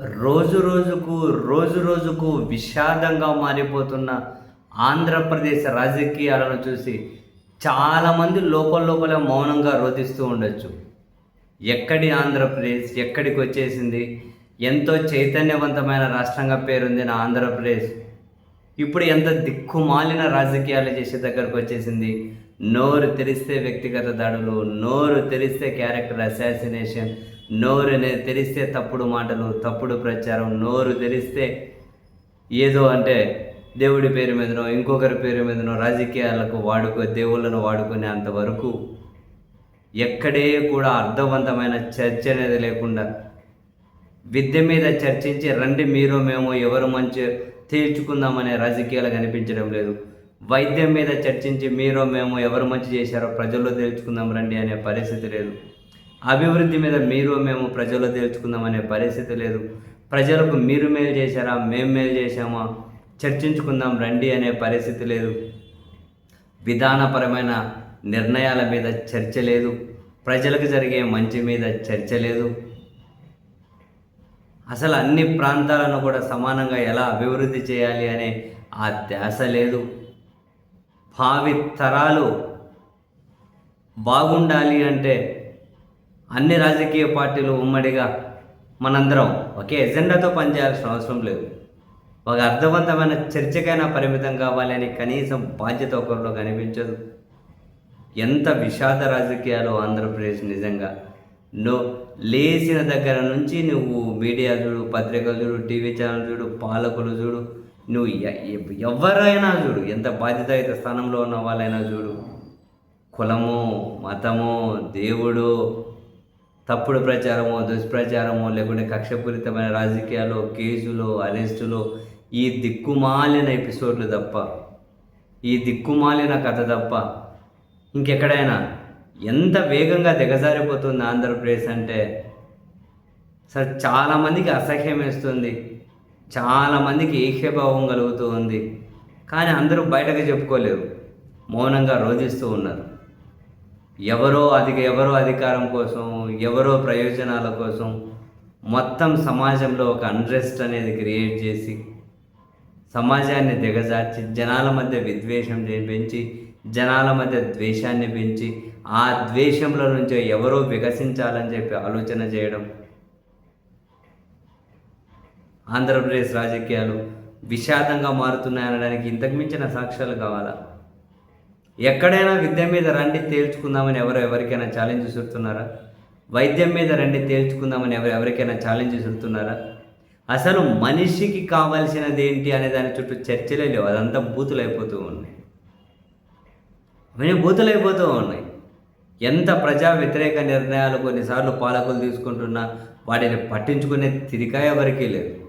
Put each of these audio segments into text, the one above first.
రోజు రోజుకు రోజు రోజుకు విషాదంగా మారిపోతున్న ఆంధ్రప్రదేశ్ రాజకీయాలను చూసి చాలామంది లోపల లోపల మౌనంగా రోధిస్తూ ఉండొచ్చు. ఎక్కడి ఆంధ్రప్రదేశ్ ఎక్కడికి వచ్చేసింది? ఎంతో చైతన్యవంతమైన రాష్ట్రంగా పేరొందిన ఆంధ్రప్రదేశ్ ఇప్పుడు ఎంత దిక్కుమాలిన రాజకీయాలు చేసే దగ్గరకు వచ్చేసింది? నోరు తెరిస్తే వ్యక్తిగత దాడులు నోరు తెరిస్తే క్యారెక్టర్ అసాసినేషన్ నోరు అనేది తెలిస్తే తప్పుడు మాటలు తప్పుడు ప్రచారం. నోరు తెలిస్తే ఏదో అంటే దేవుడి పేరు మీదనో ఇంకొకరి పేరు మీదనో రాజకీయాలకు వాడుకో దేవుళ్ళను వాడుకునే అంతవరకు ఎక్కడే కూడా అర్థవంతమైన చర్చ అనేది లేకుండా విద్య మీద చర్చించి రండి మీరు మేము ఎవరు మంచి తీర్చుకుందామనే రాజకీయాలు కనిపించడం లేదు. వైద్యం మీద చర్చించి మీరు మేము ఎవరు మంచి చేశారో ప్రజల్లో తేల్చుకుందాం రండి అనే పరిస్థితి లేదు. అభివృద్ధి మీద మీరు మేము ప్రజలు తేల్చుకుందాం అనే పరిస్థితి లేదు. ప్రజలకు మీరు మేలు చేశారా మేము మేలు చేశామా? చర్చించుకుందాం రండి అనే పరిస్థితి లేదు. విధానపరమైన నిర్ణయాల మీద చర్చ లేదు. ప్రజలకు జరిగే మంచి మీద చర్చ లేదు. అసలు అన్ని ప్రాంతాలను కూడా సమానంగా ఎలా అభివృద్ధి చేయాలి అనే ఆ ధ్యాస లేదు. భావి తరాలు బాగుండాలి అంటే అన్ని రాజకీయ పార్టీలు ఉమ్మడిగా మనందరం ఒకే ఎజెండాతో పనిచేయాల్సిన అవసరం లేదు. ఒక అర్థవంతమైన చర్చకైనా పరిమితం కావాలని కనీసం బాధ్యత ఒకరిలో కనిపించదు. ఎంత విషాద రాజకీయాలు ఆంధ్రప్రదేశ్ నిజంగా. నువ్వు లేచిన దగ్గర నుంచి నువ్వు మీడియా చూడు పత్రికలు చూడు టీవీ ఛానల్ చూడు పాలకులు చూడు నువ్వు ఎవరైనా చూడు ఎంత బాధ్యతాయుత స్థానంలో ఉన్న వాళ్ళైనా చూడు. కులము మతము దేవుడు తప్పుడు ప్రచారమో దుష్ప్రచారము లేకుంటే కక్షపూరితమైన రాజకీయాలు కేసులు అరెస్టులు ఈ దిక్కుమాలిన ఎపిసోడ్లు తప్ప ఈ దిక్కుమాలిన కథ తప్ప ఇంకెక్కడైనా ఎంత వేగంగా దిగజారిపోతుంది ఆంధ్రప్రదేశ్ అంటే సార్ చాలామందికి అసహ్యం వేస్తుంది చాలామందికి ఏకభావం కలుగుతూ ఉంది. కానీ అందరూ బయటకు చెప్పుకోలేరు మౌనంగా రోధిస్తూ ఉన్నారు. ఎవరో అధిక ఎవరో అధికారం కోసం ఎవరో ప్రయోజనాల కోసం మొత్తం సమాజంలో ఒక అన్రెస్ట్ అనేది క్రియేట్ చేసి సమాజాన్ని దిగజార్చి జనాల మధ్య విద్వేషం పెంచి జనాల మధ్య ద్వేషాన్ని పెంచి ఆ ద్వేషంలో నుంచి ఎవరో వికసించాలని చెప్పి ఆలోచన చేయడం. ఆంధ్రప్రదేశ్ రాజకీయాలు విషాదంగా మారుతున్నాయనడానికి ఇంతకు మించిన సాక్ష్యాలు కావాలా? ఎక్కడైనా విద్య మీద రండి తేల్చుకుందామని ఎవరు ఎవరికైనా ఛాలెంజ్ విసురుతున్నారా వైద్యం మీద రండి తేల్చుకుందామని ఎవరు ఎవరికైనా ఛాలెంజ్ చూస్తున్నారా? అసలు మనిషికి కావాల్సినది ఏంటి అనే దాని చుట్టూ చర్చలే లేవు. అదంతా బూతులైపోతూ అయిపోతూ ఉన్నాయి. అవన్నీ బూతులైపోతూ అయిపోతూ ఉన్నాయి. ఎంత ప్రజా వ్యతిరేక నిర్ణయాలు కొన్నిసార్లు పాలకులు తీసుకుంటున్నా వాటిని పట్టించుకునే తిరికాయ ఎవరికీ లేదు.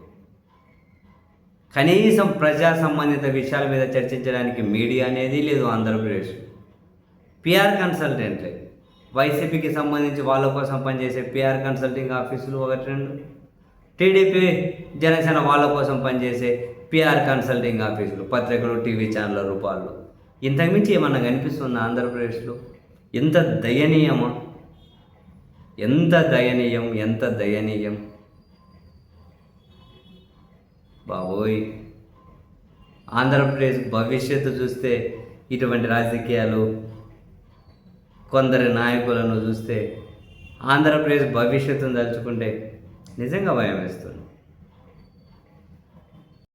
కనీసం ప్రజా సంబంధిత విషయాల మీద చర్చించడానికి మీడియా అనేది లేదు ఆంధ్రప్రదేశ్. పిఆర్ కన్సల్టెంట్లే వైసీపీకి సంబంధించి వాళ్ళ కోసం పనిచేసే పిఆర్ కన్సల్టింగ్ ఆఫీసులు ఒకటి రెండు. టీడీపీ జనసేన వాళ్ళ కోసం పనిచేసే పిఆర్ కన్సల్టింగ్ ఆఫీసులు పత్రికలు టీవీ ఛానళ్ళ రూపాల్లో. ఇంతకుమించి ఏమన్నా కనిపిస్తుంది ఆంధ్రప్రదేశ్లో? ఎంత దయనీయమా? ఎంత దయనీయం ఎంత దయనీయం? బాబోయ్. ఆంధ్రప్రదేశ్ భవిష్యత్తు చూస్తే ఇటువంటి రాజకీయాలు కొందరి నాయకులను చూస్తే ఆంధ్రప్రదేశ్ భవిష్యత్తును తలుచుకుంటే నిజంగా భయం వేస్తుంది.